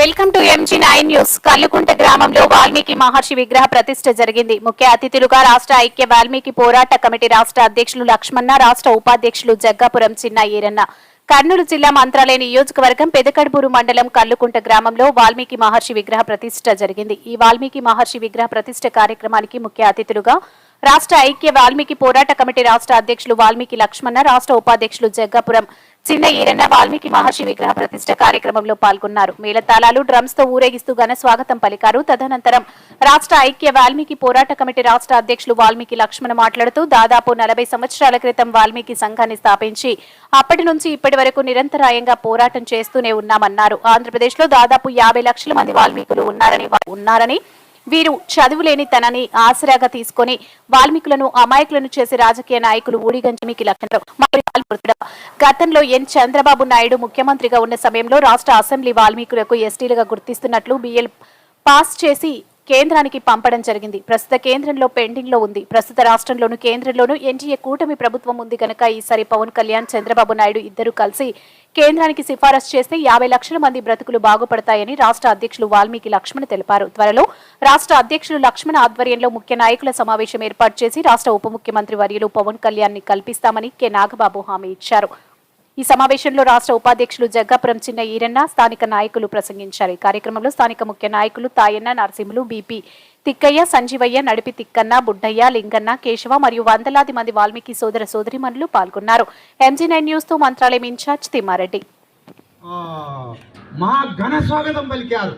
Welcome to MG nine news Kallukunta గ్రామంలో వాల్మీకి మహర్షి విగ్రహ ప్రతిష్ఠ జరిగింది. ముఖ్య అతిథులుగా రాష్ట్ర ఐక్య వాల్మీకి పోరాట కమిటీ రాష్ట్ర అధ్యక్షులు లక్ష్మణ రాష్ట్ర ఉపాధ్యక్షులు జగ్గాపురం చిన్న ఈరన్న. కర్నూలు జిల్లా మంత్రాలయ నియోజకవర్గం పెదకడుబూరు మండలం కల్లుకుంట గ్రామంలో వాల్మీకి మహర్షి విగ్రహ ప్రతిష్ఠ జరిగింది. ఈ వాల్మీకి మహర్షి విగ్రహ ప్రతిష్ఠ కార్యక్రమానికి ముఖ్య అతిథులుగా రాష్ట్ర ఐక్య వాల్మీకి పోరాట కమిటీ రాష్ట్ర అధ్యక్షులు వాల్మీకి లక్ష్మణ రాష్ట్ర ఉపాధ్యక్షులు జగ్గాపురం చిన్న ఈరన్న వాల్మీకి మహర్షి విగ్రహ ప్రతిష్ట కార్యక్రమంలో పాల్గొన్నారు. మేళతాళాలు డ్రమ్స్తో ఊరేగిస్తూ ఘన స్వాగతం పలికారు. తదనంతరం రాష్ట్ర ఐక్య వాల్మీకి పోరాట కమిటీ రాష్ట్ర అధ్యక్షులు వాల్మీకి లక్ష్మణ మాట్లాడుతూ దాదాపు నలభై సంవత్సరాల క్రితం వాల్మీకి సంఘాన్ని స్థాపించి అప్పటి నుంచి ఇప్పటి వరకు నిరంతరాయంగా పోరాటం చేస్తూనే ఉన్నామన్నారు. ఆంధ్రప్రదేశ్లో దాదాపు యాభై లక్షల మంది వాల్మీకులు ఉన్నారని ఉన్నారని వీరు చదువులేని తనని ఆసరాగా తీసుకొని వాల్మీకులను అమాయకులను చేసే రాజకీయ నాయకులు ఊడిగంజమికి లక్ష్మణరావు గతంలో ఎన్. చంద్రబాబు నాయుడు ముఖ్యమంత్రిగా ఉన్న సమయంలో రాష్ట్ర అసెంబ్లీ వాల్మీకులకు ఎస్టీలుగా గుర్తిస్తున్నట్లు బిఎల్ పాస్ చేసి కేంద్రానికి పంపడం జరిగింది. ప్రస్తుత కేంద్రంలో పెండింగ్లో ఉంది. ప్రస్తుత రాష్ట్రంలోను కేంద్రంలోను ఎన్డీఏ కూటమి ప్రభుత్వం ఉంది కనుక ఈసారి పవన్ కళ్యాణ్ చంద్రబాబు నాయుడు ఇద్దరు కలిసి కేంద్రానికి సిఫారసు చేస్తే యాభై లక్షల మంది బ్రతుకులు బాగుపడతాయని రాష్ట్ర అధ్యక్షులు వాల్మీకి లక్ష్మణ్ తెలిపారు. త్వరలో రాష్ట్ర అధ్యక్షులు లక్ష్మణ్ ఆధ్వర్యంలో ముఖ్య నాయకుల సమావేశం ఏర్పాటు చేసి రాష్ట్ర ఉప ముఖ్యమంత్రి వర్యులు పవన్ కళ్యాణ్ని కల్పిస్తామని కె. నాగబాబు హామీ ఇచ్చారు. ఈ సమావేశంలో రాష్ట్ర ఉపాధ్యక్షులు జగ్గాపురం చిన్న ఈరన్న స్థానిక నాయకులు ప్రసంగించారు. ఈ కార్యక్రమంలో స్థానిక ముఖ్య నాయకులు తాయన్న నరసింహులు బీపీ తిక్కయ్య సంజీవయ్య నడిపి తిక్కన్న బుడ్డయ్య లింగన్న కేశవ మరియు వందలాది మంది వాల్మీకి సోదర సోదరిమణులు పాల్గొన్నారు. ఎంజీ నైన్ న్యూస్తో మంత్రాలయం ఇన్ఛార్జ్ తిమ్మారెడ్డి. మా ఘన స్వాగతం పలికారు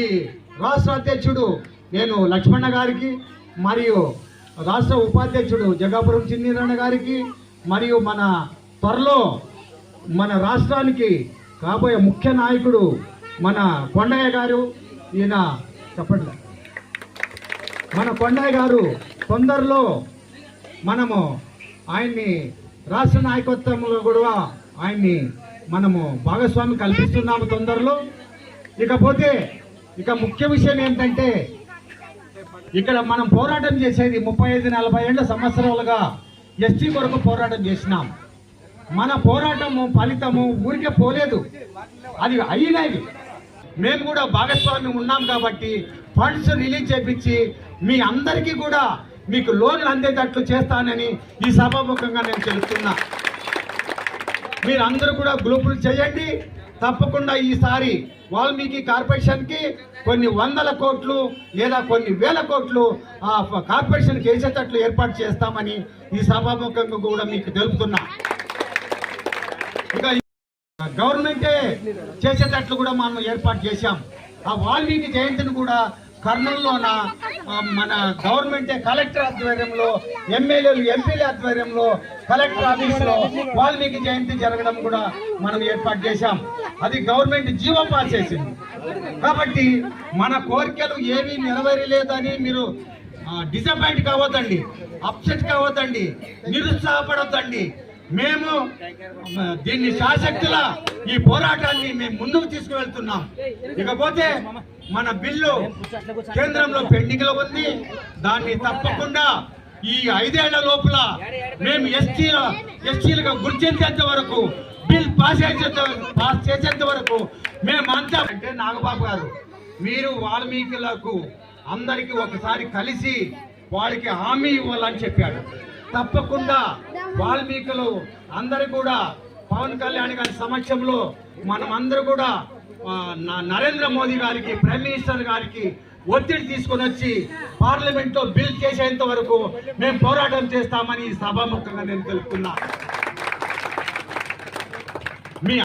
ఈ రాష్ట్ర అధ్యక్షుడు నేను లక్ష్మణ గారికి మరియు రాష్ట్ర ఉపాధ్యక్షుడు జగాపురం చిన్నీరన్న గారికి మరియు మన త్వరలో మన రాష్ట్రానికి కాబోయే ముఖ్య నాయకుడు మన కొండయ్య గారు ఈయన చెప్పండి. మన కొండయ్య గారు తొందరలో మనము ఆయన్ని రాష్ట్ర నాయకత్వంలో కూడా ఆయన్ని మనము భాగస్వామి కల్పిస్తున్నాము తొందరలో. ఇకపోతే ఇక ముఖ్య విషయం ఏంటంటే ఇక్కడ మనం పోరాటం చేసేది ముప్పై ఐదు నలభై ఏళ్ళ సంవత్సరాలుగా ఎస్టీ కొరకు పోరాటం చేసినాం. మన పోరాటము ఫలితము ఊరికే పోలేదు. అది అయినది. మేము కూడా భాగస్వామ్యం ఉన్నాం కాబట్టి ఫండ్స్ రిలీజ్ చేపించి మీ అందరికీ కూడా మీకు లోన్లు అందేటట్లు చేస్తానని ఈ సభాముఖంగా నేను తెలుస్తున్నా మీరు అందరూ కూడా గ్రూపులు చేయండి. తప్పకుండా ఈసారి వాల్మీకి కార్పొరేషన్కి కొన్ని వందల కోట్లు లేదా కొన్ని వేల కోట్లు ఆ కార్పొరేషన్కి వేసేటట్లు ఏర్పాటు చేస్తామని ఈ సభాముఖంగా కూడా మీకు తెలుపుతున్నా. ఇంకా గవర్నమెంటే చేసేటట్లు కూడా మనం ఏర్పాటు చేశాం. ఆ వాల్మీకి జయంతిని కూడా కర్నూలులోన మన గవర్నమెంటే కలెక్టర్ ఆధ్వర్యంలో ఎమ్మెల్యేలు ఎంపీల ఆధ్వర్యంలో కలెక్టర్ ఆఫీస్లో వాల్మీకి జయంతి జరగడం కూడా మనం ఏర్పాటు చేశాం. అది గవర్నమెంట్ జీవో పాస్ చేసింది. కాబట్టి మన కోరికలు ఏమీ నెరవేరలేదని మీరు డిసప్పాయింట్ కావద్దండి. అప్సెట్ కావద్దండి. నిరుత్సాహపడద్దండి. మేము దీన్ని శాశక్తుల ఈ పోరాటాన్ని మేము ముందుకు తీసుకువెళ్తున్నాం. ఇకపోతే మన బిల్లు కేంద్రంలో పెండింగ్లో ఉంది. దాన్ని తప్పకుండా ఈ ఐదేళ్ళ లోపల మేము ఎస్టీ ఎస్టీలుగా గుర్తించేంత వరకు బిల్ పాస్ చేసేంత పాస్ చేసేంత వరకు మేమంతా అంటే నాగబాబు గారు మీరు వాల్మీకులకు అందరికీ ఒకసారి కలిసి వాళ్ళకి హామీ ఇవ్వాలని చెప్పాడు. తప్పకుండా వాల్మీకులు అందరు కూడా పవన్ కళ్యాణ్ గారి సమక్షంలో మనం అందరూ కూడా నరేంద్ర మోదీ గారికి ప్రైమ్ మినిస్టర్ గారికి ఒత్తిడి తీసుకొని వచ్చి పార్లమెంట్లో బిల్ చేసేంత వరకు మేము పోరాటం చేస్తామని సభాముఖంగా నేను తెలుపుతున్నా. మీ